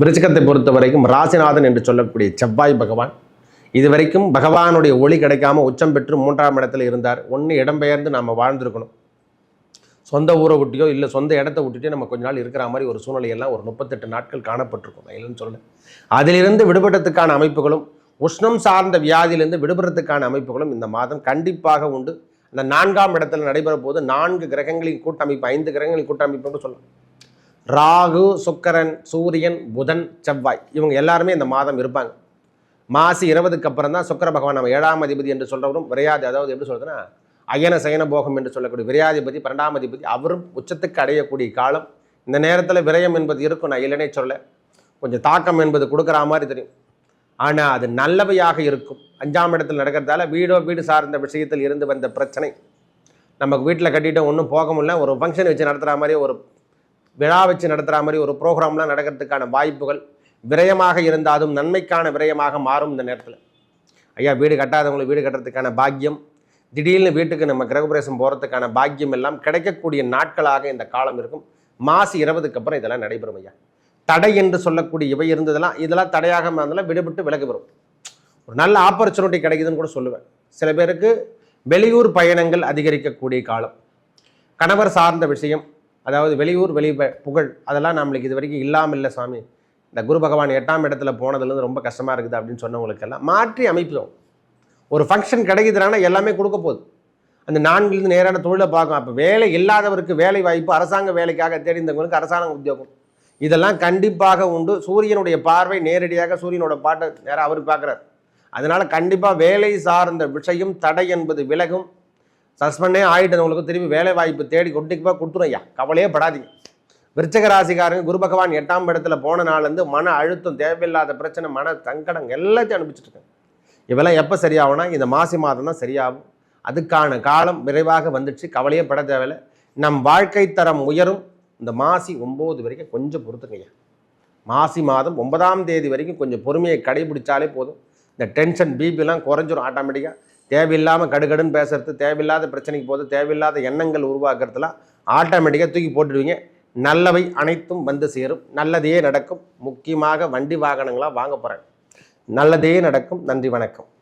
விருச்சிகத்தை பொறுத்த வரைக்கும் ராசிநாதன் என்று சொல்லக்கூடிய செவ்வாய் பகவான். இதுவரைக்கும் பகவானுடைய ஒளி கிடைக்காம உச்சம் பெற்று மூன்றாம் இடத்துல இருந்தார். ஒன்று இடம்பெயர்ந்து நாம் வாழ்ந்திருக்கணும். சொந்த ஊரை விட்டியோ இல்லை சொந்த இடத்த விட்டுட்டே நம்ம கொஞ்ச நாள் இருக்கிற மாதிரி ஒரு சூழ்நிலையெல்லாம் ஒரு முப்பத்தெட்டு நாட்கள் காணப்பட்டிருக்கும். நான் இல்லைன்னு சொல்லல. அதிலிருந்து விடுபட்டதுக்கான அமைப்புகளும் உஷ்ணம் சார்ந்த வியாதியிலிருந்து விடுபடுறதுக்கான அமைப்புகளும் இந்த மாதம் கண்டிப்பாக உண்டு. அந்த நான்காம் இடத்துல நடைபெற போது நான்கு கிரகங்களின் கூட்டமைப்பு ஐந்து கிரகங்களின் கூட்டமைப்புன்னு சொல்லலாம். ராகு சுக்கரன் சூரியன் புதன் செவ்வாய். இவங்க எல்லாருமே இந்த மாதம் இருப்பாங்க. மாசி இருபதுக்கு அப்புறம் தான் சுக்கர பகவான் நம்ம ஏழாம் அதிபதி என்று சொல்கிறவரும் விரையாதி அதாவது எப்படி சொல்கிறதுன்னா அயன சயன போகம் என்று சொல்லக்கூடிய விரையாதிபதி பன்னெண்டாம் அதிபதி அவரும் உச்சத்துக்கு அடையக்கூடிய காலம். இந்த நேரத்தில் விரயம் என்பது இருக்கும் நான் இல்லைனே சொல்ல கொஞ்சம் தாக்கம் என்பது கொடுக்குற மாதிரி தெரியும். ஆனால் அது நல்லவையாக இருக்கும். அஞ்சாம் இடத்தில் நடக்கிறதால வீடோ வீடு சார்ந்த விஷயத்தில் இருந்து வந்த பிரச்சனை. நமக்கு வீட்டில் கட்டிட்டு ஒன்றும் போக முடியல. ஒரு ஃபங்க்ஷன் வச்சு நடத்துகிற மாதிரி ஒரு விழா வச்சு நடத்துகிற மாதிரி ஒரு ப்ரோக்ராம்லாம் நடக்கிறதுக்கான வாய்ப்புகள் விரயமாக இருந்தாலும் நன்மைக்கான விரயமாக மாறும் இந்த நேரத்தில். ஐயா வீடு கட்டாதவங்களுக்கு வீடு கட்டுறதுக்கான பாக்கியம் திடீர்னு வீட்டுக்கு நம்ம கிரகபிரவேசம் போகிறதுக்கான பாக்கியம் எல்லாம் கிடைக்கக்கூடிய நாட்களாக இந்த காலம் இருக்கும். மாசி இருபதுக்கு அப்புறம் இதெல்லாம் நடைபெறும் ஐயா. தடை என்று சொல்லக்கூடிய இவை இருந்ததெல்லாம் இதெல்லாம் தடையாக இருந்தாலும் விடுபட்டு விலகி வரும். ஒரு நல்ல ஆப்பர்ச்சுனிட்டி கிடைக்குதுன்னு கூட சொல்லுவேன். சில பேருக்கு வெளியூர் பயணங்கள் அதிகரிக்கக்கூடிய காலம். கணவர் சார்ந்த விஷயம் அதாவது வெளியூர் வெளி புகழ் அதெல்லாம் நம்மளுக்கு இது வரைக்கும் இல்லாமல் இல்லை சாமி. இந்த குரு பகவான் எட்டாம் இடத்துல போனதுலேருந்து ரொம்ப கஷ்டமாக இருக்குது அப்படின்னு சொன்னவங்களுக்கெல்லாம் மாற்றி அமைப்போம். ஒரு ஃபங்க்ஷன் கிடைக்குதுன்னா எல்லாமே கொடுக்க போகுது. அந்த நான்கிலிருந்து நேரான தொழிலை பார்க்கும். அப்போ வேலை இல்லாதவருக்கு வேலை வாய்ப்பு அரசாங்க வேலைக்காக தேடிந்தவங்களுக்கு அரசாங்க உத்தியோகம். இதெல்லாம் கண்டிப்பாக உண்டு. சூரியனுடைய பார்வை நேரடியாக சூரியனோட பாட்டை நேராக அவர் பார்க்குறார். அதனால் கண்டிப்பாக வேலை சார்ந்த விஷயம் தடை என்பது விலகும். சஸ்பெண்டே ஆகிட்டவங்களுக்கு திரும்பி வேலை வாய்ப்பு தேடி போய் கொடுத்துரும் ஐயா. கவலையே படாதீங்க. விருச்சக ராசிக்காரங்க குரு பகவான் எட்டாம் இடத்துல போன நாள்லேருந்து மன அழுத்தம் தேவையில்லாத பிரச்சனை மன சங்கடம் எல்லாத்தையும் அனுப்பிச்சிட்டு இருக்கேன். இவெல்லாம் எப்போ சரியாகும்னா இந்த மாசி மாதம் தான் சரியாகும். அதுக்கான காலம் விரைவாக வந்துடுச்சு. கவலையே பட தேவையில்லை. நம் வாழ்க்கை தரம் உயரும். இந்த மாசி ஒம்பது வரைக்கும் கொஞ்சம் பொறுத்துங்கய்யா மாசி மாதம் ஒன்பதாம் தேதி வரைக்கும் கொஞ்சம் பொறுமையை கடைபிடிச்சாலே போதும். இந்த டென்ஷன் பிபிலாம் குறைஞ்சிரும் ஆட்டோமேட்டிக்காக தேவையில்லாமல் கடுகடுன்னு பேசுறது தேவையில்லாத பிரச்சனைக்கு போது தேவையில்லாத எண்ணங்கள் உருவாக்குறதுலாம் ஆட்டோமேட்டிக்காக தூக்கி போட்டுடுவீங்க. நல்லவை அனைத்தும் வந்து சேரும். நல்லதையே நடக்கும். முக்கியமாக வண்டி வாகனங்களாக வாங்க போகிறேன் நல்லதையே நடக்கும். நன்றி வணக்கம்.